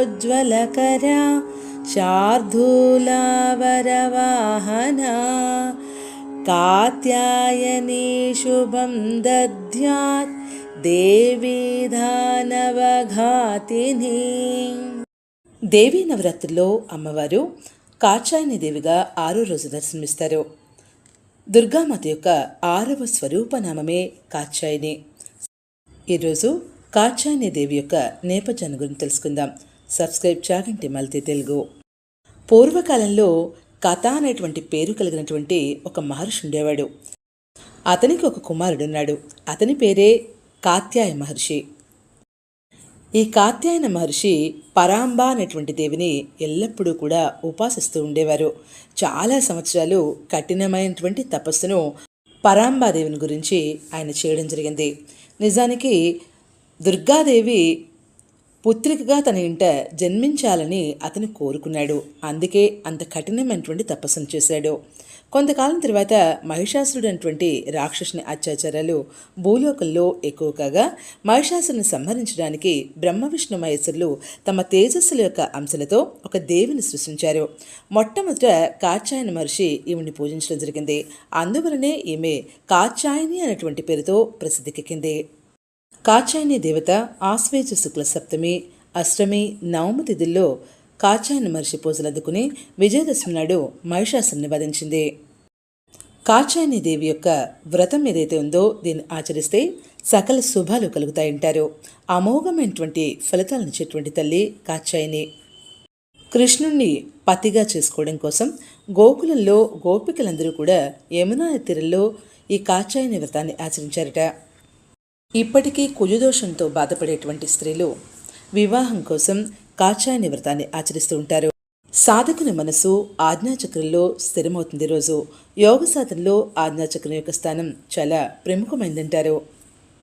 चन्द्रहासोज्ज्वलकरा शार्दूलावरवाहना कात्यायनी शुभं दद्यात् देवी दानवघातिनी దేవీ నవరాత్రిలో అమ్మవారు కాచాయని దేవిగా ఆరో రోజు దర్శనమిస్తారు దుర్గామాత యొక్క ఆరవ స్వరూపనామమే కాచాయిని ఈరోజు కాచాయిని దేవి యొక్క నేపథ్యాన్ని గురించి తెలుసుకుందాం. సబ్స్క్రైబ్ చాగంటి మల్తి తెలుగు. పూర్వకాలంలో కథ అనేటువంటి పేరు కలిగినటువంటి ఒక మహర్షి ఉండేవాడు. అతనికి ఒక కుమారుడున్నాడు అతని పేరే కాత్యాయ మహర్షి. ఈ కాత్యాయన మహర్షి పరాంబ అనేటువంటి దేవిని ఎల్లప్పుడూ కూడా ఉపాసిస్తూ ఉండేవారు. చాలా సంవత్సరాలు కఠినమైనటువంటి తపస్సును పరాంబాదేవిని గురించి ఆయన చేయడం జరిగింది. నిజానికి దుర్గాదేవి పుత్రికగా తన ఇంట జన్మించాలని అతను కోరుకున్నాడు. అందుకే అంత కఠినమైనటువంటి తపస్సును చేశాడు. కొంతకాలం తర్వాత మహిషాసురుడు అటువంటి రాక్షసుని అత్యాచారాలు భూలోకంలో ఎక్కువ కాగా మహిషాసురుని సంహరించడానికి బ్రహ్మ విష్ణు మహేశ్వరులు తమ తేజస్సుల యొక్క అంశలతో ఒక దేవిని సృష్టించారు. మొట్టమొదట కాచాయన మహర్షి ఈమెని పూజించడం జరిగింది. అందువలనే ఈమె కాచాయని అనేటువంటి పేరుతో ప్రసిద్ధికెక్కింది కాచాయని దేవత ఆశ్వేజ శుక్ల సప్తమి అష్టమి నవమి తిథుల్లో కాచాయన మహర్షి పూజలు అందుకుని విజయదశమి నాడు మహిషాసుని వధించింది కాచాయని దేవి యొక్క వ్రతం ఏదైతే ఉందో దీన్ని ఆచరిస్తే సకల శుభాలు కలుగుతాయంటారు. అమోఘమైనటువంటి ఫలితాలను ఇచ్చేటువంటి తల్లి కాచాయని. కృష్ణుణ్ణి పతిగా చేసుకోవడం కోసం గోకులంలో గోపికలందరూ కూడా యమునా తీరంలో ఈ కాచాయని వ్రతాన్ని ఆచరించారట. ఇప్పటికీ కుజదోషంతో బాధపడేటువంటి స్త్రీలు వివాహం కోసం కాచాయని వ్రతాన్ని ఆచరిస్తూ ఉంటారు. సాధకుని మనసు ఆజ్ఞాచక్రంలో స్థిరమవుతుంది రోజు. యోగ సాధనలో ఆజ్ఞాచక్రం యొక్క స్థానం చాలా ప్రముఖమైందంటారు.